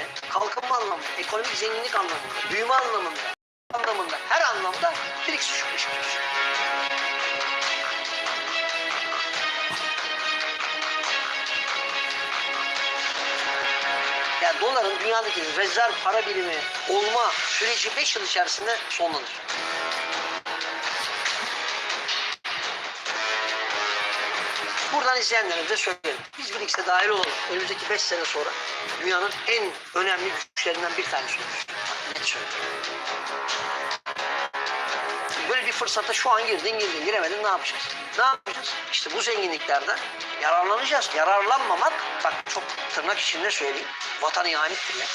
geleceğine kalkınma anlamında, ekonomik zenginlik anlamında, büyüme anlamında, anlamında, her anlamda BRICS düşmüş. Yani doların dünyadaki rezerv para birimi olma süreci 5 yıl içerisinde sonlanır. Buradan izleyenlere de söyleyelim. Biz BRICS'e dahil olalım. Önümüzdeki 5 sene sonra dünyanın en önemli güçlerinden bir tanesi oluruz. Net söylüyorum. Böyle bir fırsata şu an girdin girdin giremedin ne yapacağız? Ne yapacağız? İşte bu zenginliklerden yararlanacağız. Yararlanmamak bak çok tırnak içinde söyleyeyim. Vatan ihanettir ya.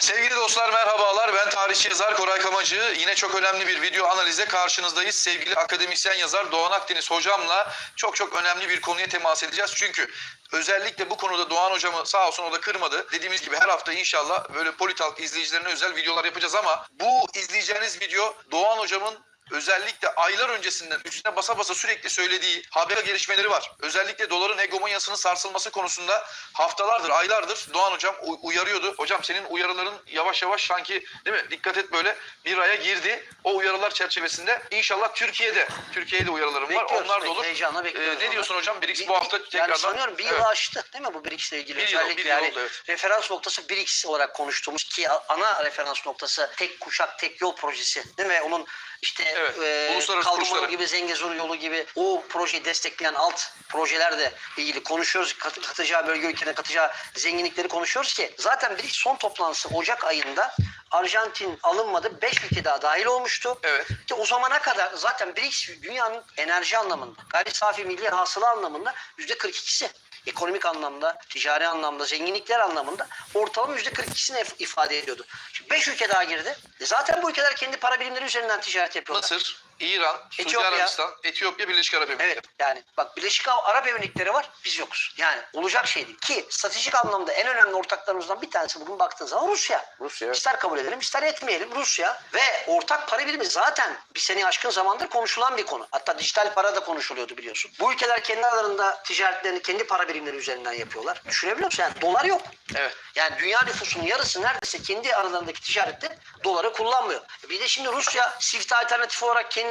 Sevgili dostlar merhabalar. Ben tarihçi yazar Koray Kamacı. Yine çok önemli bir video analize karşınızdayız. Sevgili akademisyen yazar Doğan Akdeniz hocamla çok çok önemli bir konuya temas edeceğiz. Çünkü özellikle bu konuda Doğan hocamı sağ olsun o da kırmadı. Dediğimiz gibi her hafta inşallah böyle Politalk izleyicilerine özel videolar yapacağız ama bu izleyeceğiniz video Doğan hocamın özellikle aylar öncesinden üstüne basa basa sürekli söylediği haber gelişmeleri var. Özellikle doların hegemonyasının sarsılması konusunda haftalardır, aylardır Doğan hocam uyarıyordu. Hocam senin uyarıların yavaş yavaş sanki değil mi? Dikkat et böyle bir aya girdi. O uyarılar çerçevesinde inşallah Türkiye'de, Türkiye'de uyarılarım var. Bekliyoruz, Onlar da olur. heyecanla Ee, bekliyoruz ne onu. diyorsun hocam? BRICS Bir- bu hafta tekrardan. Yani sanıyorum bir yılı Evet. aştı değil mi bu BRICS ile ilgili? Bir yıl, bir yıl yani oldu, evet. referans noktası BRICS olarak konuştuğumuz ki ana referans noktası tek kuşak tek yol projesi değil mi? Onun işte Evet, e, uluslararası Kalkınma gibi Zengezur yolu gibi o projeyi destekleyen alt projeler de ilgili konuşuyoruz. Kat, katacağı bölge ülkenin katacağı zenginlikleri konuşuyoruz ki zaten BRICS son toplantısı Ocak ayında Arjantin alınmadı. 5 ülke daha dahil olmuştu. Evet. Ki o zamana kadar zaten BRICS dünyanın enerji anlamında, gayri safi milli hasıla anlamında yüzde 42'si. Ekonomik anlamda, ticari anlamda, zenginlikler anlamında ortalama yüzde 42'sini if- ifade ediyordu. Şimdi 5 ülke daha girdi. E zaten bu ülkeler kendi para birimleri üzerinden ticaret yapıyorlar. Mısır, İran, Suudi Etiyopya. Arabistan, Etiyopya, Birleşik Arap Emirlikleri. Evet yani bak Birleşik Arap Emirlikleri var biz yokuz. Yani olacak şey değil. Ki stratejik anlamda en önemli ortaklarımızdan bir tanesi bugün baktığın zaman Rusya. Rusya. İster kabul edelim ister etmeyelim Rusya. Ve ortak para birimi zaten bir sene aşkın zamandır konuşulan bir konu. Hatta dijital para da konuşuluyordu biliyorsun. Bu ülkeler kendi aralarında ticaretlerini kendi para birimleri üzerinden yapıyorlar. Düşünebiliyor musun? Yani dolar yok. Evet. Yani dünya nüfusunun yarısı neredeyse kendi aralarındaki ticarette doları kullanmıyor. Bir de şimdi Rusya Swift alternatif olarak kendi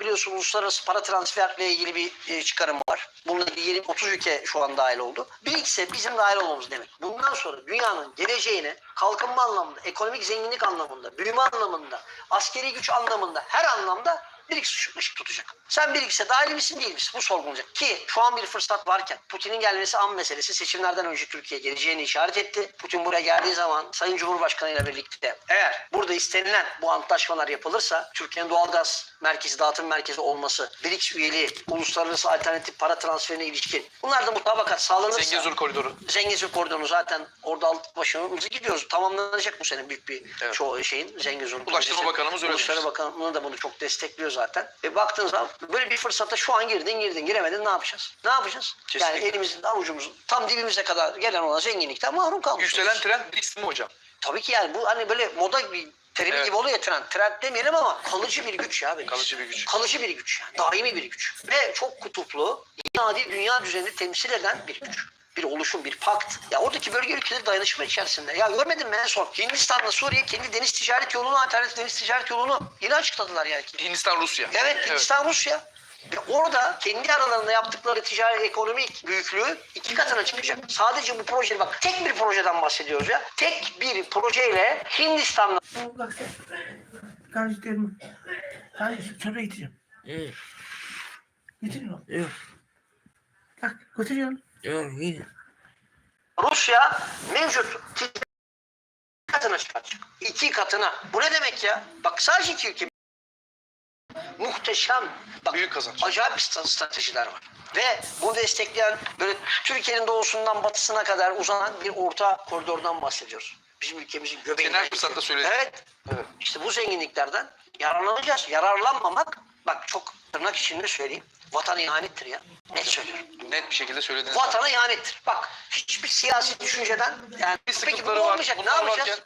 biliyorsun uluslararası para transferle ilgili bir e, çıkarım var. Bununla ilgili yeni 30 ülke şu an dahil oldu. BRICS'e bizim dahil olmamız demek. Bundan sonra dünyanın geleceğine kalkınma anlamında, ekonomik zenginlik anlamında, büyüme anlamında, askeri güç anlamında, her anlamda BRICS ışık- ışık tutacak. Sen BRICS'e dahil misin değil misin? Bu sorgulanacak. Ki şu an bir fırsat varken Putin'in gelmesi an meselesi seçimlerden önce Türkiye geleceğini işaret etti. Putin buraya geldiği zaman Sayın Cumhurbaşkanı ile birlikte eğer burada istenilen bu antlaşmalar yapılırsa Türkiye'nin doğalgaz merkezi, dağıtım merkezi olması, BRICS üyeliği, uluslararası alternatif para transferine ilişkin bunlar da mutabakat sağlanırsa Zengezur koridoru. Zengezur koridorunu zaten orada alt başımızı gidiyoruz. Tamamlanacak bu sene büyük bir Evet. çoğu şeyin Zengezur Ulaştırma Bakanımız öyle Ulaştırma. Bakanlığı da bunu çok destekliyor zaten. E baktığın zaman böyle bir fırsata şu an girdin girdin giremedin ne yapacağız? Ne yapacağız? Kesinlikle. Yani elimizin avucumuzun tam dibimize kadar gelen olan zenginlikten mahrum kalmışız. Yükselen trend BRICS mi hocam? Tabii ki yani bu hani böyle moda bir terimi Evet. gibi oluyor trend. Trend demeyelim ama kalıcı bir güç ya. benim. Kalıcı bir güç. Kalıcı bir güç yani. Daimi bir güç. Ve çok kutuplu, inadi dünya düzenini temsil eden bir güç. Bir oluşum, bir pakt. Ya oradaki bölge ülkeleri dayanışma içerisinde. Ya görmedin mi en son? Hindistan'la Suriye kendi deniz ticaret yolunu, alternatif deniz ticaret yolunu yine açıkladılar yani. Hindistan, Rusya. Evet, Hindistan, Rusya. Ve orada kendi aralarında yaptıkları ticari ekonomik büyüklüğü iki katına çıkacak. Sadece bu proje bak tek bir projeden bahsediyoruz ya. Tek bir projeyle Hindistan'la. Kardeşlerimi. Kardeşim çöpe getireceğim. Evet. Getiriyorum. Yok. Bak götürüyorum. Rusya mevcut katına çıkacak. İki katına. Bu ne demek ya? Bak sadece iki ülke. Muhteşem. Bak, Büyük kazanç. Acayip stratejiler var. Ve bunu destekleyen böyle Türkiye'nin doğusundan batısına kadar uzanan bir orta koridordan bahsediyoruz. Bizim ülkemizin göbeğinden. Senin her fırsatta söyledin. Evet. Evet. İşte bu zenginliklerden yararlanacağız. Yararlanmamak bak çok tırnak içinde söyleyeyim. Vatan ihanettir ya. Net söylüyorum. Net bir şekilde söylediniz. Vatana ihanettir. Bak hiçbir siyasi düşünceden yani Bir peki bu sıkıntıları var. olmayacak. Ne Bunlar yapacağız? varken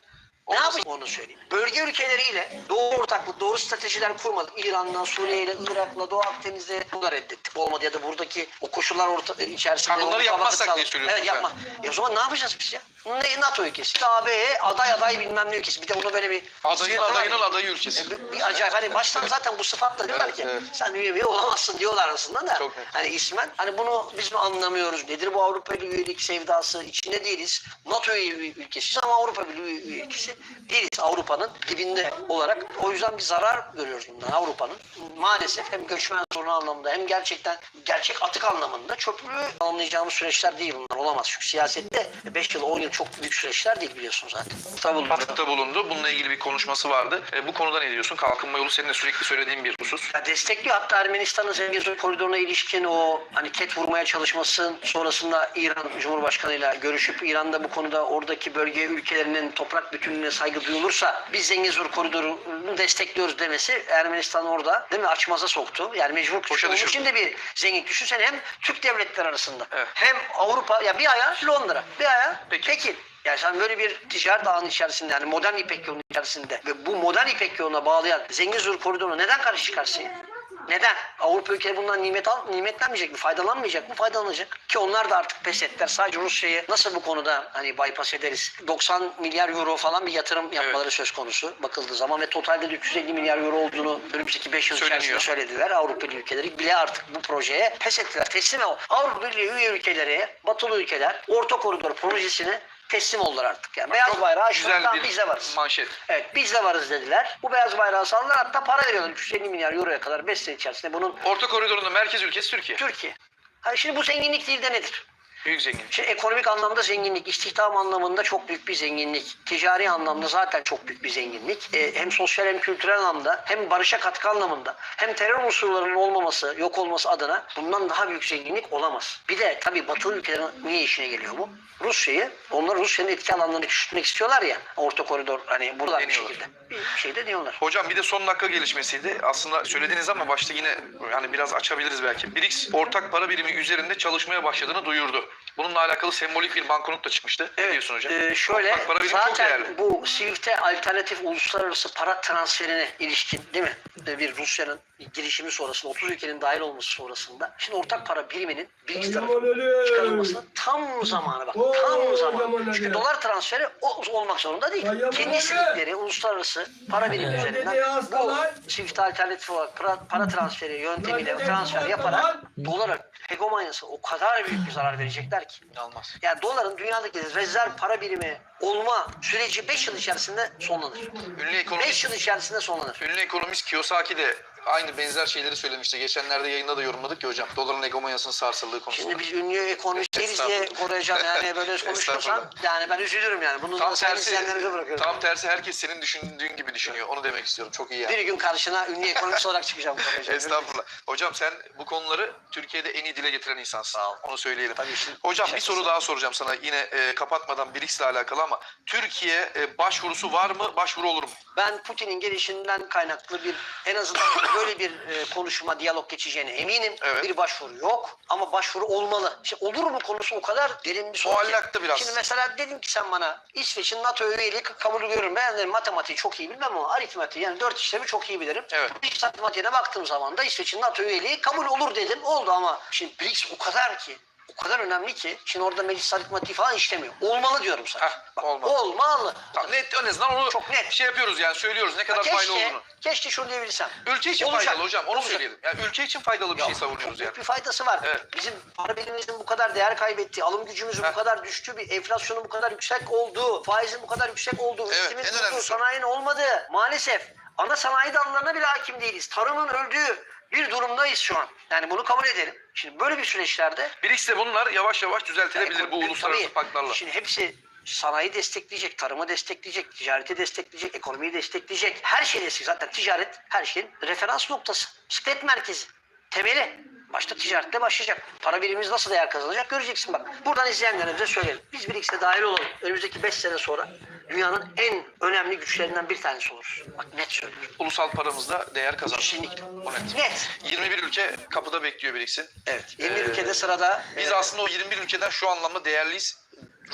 Ne yapacağız onu söyleyeyim. Bölge ülkeleriyle doğru ortaklık, doğru stratejiler kurmadık. İran'la, Suriye'yle, Irak'la, Doğu Akdeniz'de bunları reddettik. Olmadı ya da buradaki o koşullar orta, içerisinde... Ha, bunları o yapmazsak mutabakatı diye sağladık. söylüyorsun Evet yapma. E o zaman ne yapacağız biz ya? Ne NATO ülkesi, AB'ye aday aday bilmem ne ülkesi. Bir de onu böyle bir... Adayın Diyorlar adayının adayı ülkesi. E, bir- bir acayip hani baştan zaten bu sıfatla diyorlar ki evet. sen üye üye olamazsın diyorlar aslında da. Çok. Hani ismen hani bunu biz mi anlamıyoruz? Nedir bu Avrupa Birliği üyelik sevdası? İçinde değiliz. NATO üye ülkesiyiz ama Avrupa Birliği üye ülkesi değiliz. Avrupa'nın dibinde olarak. O yüzden bir zarar görüyoruz bundan Avrupa'nın. Maalesef hem göçmen sorunu anlamında hem gerçekten gerçek atık anlamında çöplüğü anlayacağımız süreçler değil bunlar. Olamaz. Çünkü siyasette 5 yıl 10 yıl çok büyük süreçler değil biliyorsunuz zaten. Tabii Atıkta bulundu. Bununla ilgili bir konuşması vardı. E, bu konuda ne diyorsun? Kalkınma yolu senin de sürekli söylediğin bir husus. Ya destekliyor hatta Ermenistan'ın Zengezur koridoruna ilişkin o hani ket vurmaya çalışması sonrasında İran Cumhurbaşkanı'yla görüşüp İran'da bu konuda oradaki bölge ülkelerinin toprak bütünlüğüne saygı duyulursa biz Zengezur koridorunu destekliyoruz demesi Ermenistan orada değil mi açmaza soktu. Yani mecbur Boşa Onun için de bir zengin. Düşünsene hem Türk devletleri arasında Evet. hem Avrupa ya bir aya Londra bir aya Peki. Pekin. Yani sen böyle bir ticaret ağının içerisinde yani modern İpek yolunun içerisinde ve bu modern İpek yoluna bağlayan Zengezur koridoruna neden karşı çıkarsın? Neden? Avrupa ülkeleri bundan nimet al, nimetlenmeyecek mi? Faydalanmayacak mı? Faydalanacak. Ki onlar da artık pes ettiler. Sadece Rusya'yı nasıl bu konuda hani bypass ederiz? 90 milyar euro falan bir yatırım yapmaları söz konusu bakıldığı zaman ve totalde de 350 milyar euro olduğunu önümüzdeki 5 yıl içerisinde söylediler. Avrupa ülkeleri bile artık bu projeye pes ettiler. Teslim ol. Avrupa Birliği üye ülkeleri, batılı ülkeler Orta Koridor projesine teslim oldular artık. Yani beyaz bayrağı bir biz de varız. manşet. Evet biz de varız dediler. Bu beyaz bayrağı saldılar hatta para veriyorlar. 350 milyar euroya kadar 5 sene içerisinde bunun Orta koridorunda merkez ülkesi Türkiye. Türkiye. Ha şimdi bu zenginlik değil de nedir? Büyük zenginlik. Şimdi ekonomik anlamda zenginlik, istihdam anlamında çok büyük bir zenginlik, ticari anlamda zaten çok büyük bir zenginlik. Ee, hem sosyal hem kültürel anlamda, hem barışa katkı anlamında, hem terör unsurlarının olmaması, yok olması adına bundan daha büyük zenginlik olamaz. Bir de tabii batılı ülkelerin niye işine geliyor bu? Rusya'yı, onlar Rusya'nın etki alanlarını küçültmek istiyorlar ya, orta koridor hani buralar bir şekilde. Bir şey de diyorlar. Hocam bir de son dakika gelişmesiydi. Aslında söylediniz ama başta yine yani biraz açabiliriz belki. BRICS ortak para birimi üzerinde çalışmaya başladığını duyurdu. Bununla alakalı sembolik bir banknot da çıkmıştı. ne diyorsun hocam? Ee, şöyle Ortak para zaten değerli. bu Swift'e alternatif uluslararası para transferine ilişkin değil mi? Ee, Bir Rusya'nın girişimi sonrasında 30 ülkenin dahil olması sonrasında şimdi ortak para biriminin BRICS tarafından çıkarılmasının tam zamanı bak Oo, tam zamanı. Çünkü dolar transferi o- olmak zorunda değil. Kendi istedikleri uluslararası para birimi üzerinden bu. Swift alternatif olarak para, para transferi yöntemiyle transfer yaparak dolara hegemonyası o kadar büyük bir zarar verecekler ki. İnanılmaz. Yani doların dünyadaki rezerv para birimi olma süreci 5 yıl içerisinde sonlanır. Ünlü 5 ekonomist, yıl içerisinde sonlanır. ünlü ekonomist Kiyosaki de aynı benzer şeyleri söylemişti. Geçenlerde yayında da yorumladık ya hocam. Doların hegemonyasının sarsıldığı konusunda. Şimdi biz ünlü ekonomist değiliz diye koruyacağım yani böyle Estağfurullah. yani ben üzülürüm yani. Bunu Tam tersi, izleyenlerinize bırakıyorum. tam tersi herkes senin düşündüğün gibi düşünüyor. Onu demek istiyorum. Çok iyi yani. Bir gün karşına ünlü ekonomist olarak çıkacağım. Estağfurullah. Hocam sen bu konuları Türkiye'de en iyi dile getiren insansın. Onu söyleyelim. Tabii şimdi Hocam bir soru daha soracağım sana yine e, kapatmadan BRICS'le alakalı ama Türkiye e, başvurusu var mı? Başvuru olur mu? Ben Putin'in gelişinden kaynaklı bir en azından böyle bir e, konuşma, diyalog geçeceğine eminim. Evet. Bir başvuru yok ama başvuru olmalı. İşte olur mu konusu o kadar derin bir soru. Muallakta biraz. Şimdi mesela dedim ki sen bana İsveç'in NATO üyeliği kabul görüyorum. Ben de matematiği çok iyi bilmem ama aritmatiği yani dört işlemi çok iyi bilirim. Evet. BRICS matematiğine baktığım zaman da İsveç'in NATO üyeliği kabul olur dedim. Oldu ama şimdi BRICS o kadar ki o kadar önemli ki şimdi orada meclis aritmatiği falan işlemiyor. Olmalı diyorum sana. Heh, Bak, olmalı. Olmalı. Tamam, net en azından onu Çok net. şey yapıyoruz yani söylüyoruz ne kadar faydalı Keşke, olduğunu. keşke şunu diyebilsem. Ülke için Olacak, faydalı hocam onu olacak. söyleyelim. Yani ülke için faydalı bir şey Çok savunuyoruz yani. bir faydası var. Evet. Bizim para birimimizin bu kadar değer kaybettiği, alım gücümüzün Heh. bu kadar düştüğü, bir enflasyonun bu kadar yüksek olduğu, faizin bu kadar yüksek olduğu, Evet, önemli durduğu, sanayinin olmadığı maalesef ana sanayi dallarına bile hakim değiliz. Tarımın öldüğü bir durumdayız şu an. Yani bunu kabul edelim. Şimdi böyle bir süreçlerde BRICS'te bunlar yavaş yavaş düzeltilebilir bu Tabii, uluslararası paktlarla. Şimdi hepsi sanayi destekleyecek, tarımı destekleyecek, ticareti destekleyecek, ekonomiyi destekleyecek. Her şey destekleyecek. Zaten ticaret her şeyin referans noktası. Bisiklet merkezi. Temeli. Başta ticaretle başlayacak. Para birimimiz nasıl değer kazanacak göreceksin bak. Buradan izleyenlerimize söyleyelim. Biz BRICS'e dahil olalım. Önümüzdeki 5 sene sonra dünyanın en önemli güçlerinden bir tanesi oluruz. Bak net söylüyorum. Ulusal paramızda değer kazanır. Kesinlikle. O net. Net. 21 ülke kapıda bekliyor BRICS'in. Evet. 20 Ee, ülkede sırada Biz e, aslında o 21 ülkeden şu anlamda değerliyiz.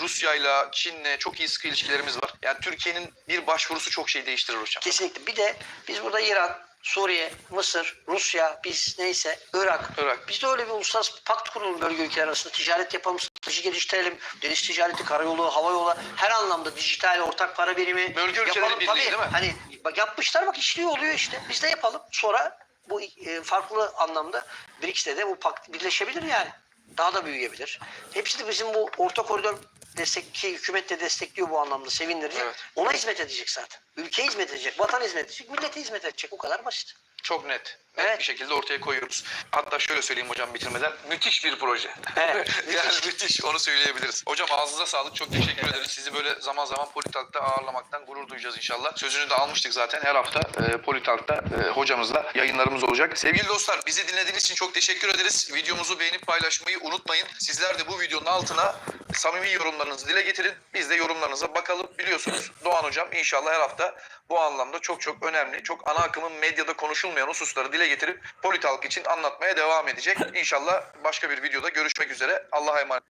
Rusya'yla, Çin'le çok iyi sıkı ilişkilerimiz var. Yani Türkiye'nin bir başvurusu çok şey değiştirir hocam. Kesinlikle. Bir de biz burada İran, Suriye, Mısır, Rusya, biz neyse Irak. Irak. Biz de öyle bir uluslararası pakt kuralım bölge ülkeler arasında. Ticaret yapalım, strateji geliştirelim. Deniz ticareti, karayolu, hava yolu her anlamda dijital ortak para birimi Bölge ülkeleri yapalım. birliği, Tabii, değil mi? Hani bak yapmışlar bak işliyor oluyor işte. Biz de yapalım. Sonra bu e, farklı anlamda BRICS'te de bu pakt birleşebilir yani. Daha da büyüyebilir. Hepsi de bizim bu orta koridor destek ki hükümet de destekliyor bu anlamda sevindirici. Evet. Ona hizmet edecek zaten. Ülkeye hizmet edecek, vatan hizmet edecek, millete hizmet edecek. O kadar basit. Çok net. Net Evet. bir şekilde ortaya koyuyoruz. Hatta şöyle söyleyeyim hocam bitirmeden. Müthiş bir proje. Evet, yani müthiş. Onu söyleyebiliriz. Hocam ağzınıza sağlık. Çok teşekkür ederiz. Sizi böyle zaman zaman Politalk'ta ağırlamaktan gurur duyacağız inşallah. Sözünü de almıştık zaten. Her hafta e, Politalk'ta e, hocamızla yayınlarımız olacak. Sevgili dostlar bizi dinlediğiniz için çok teşekkür ederiz. Videomuzu beğenip paylaşmayı unutmayın. Sizler de bu videonun altına samimi yorumlarınızı dile getirin. Biz de yorumlarınıza bakalım. Biliyorsunuz Doğan Hocam inşallah her hafta bu anlamda çok çok önemli, çok ana akımın medyada konuşulmayan hususları dile getirip Politalk için anlatmaya devam edecek. İnşallah başka bir videoda görüşmek üzere. Allah'a emanet.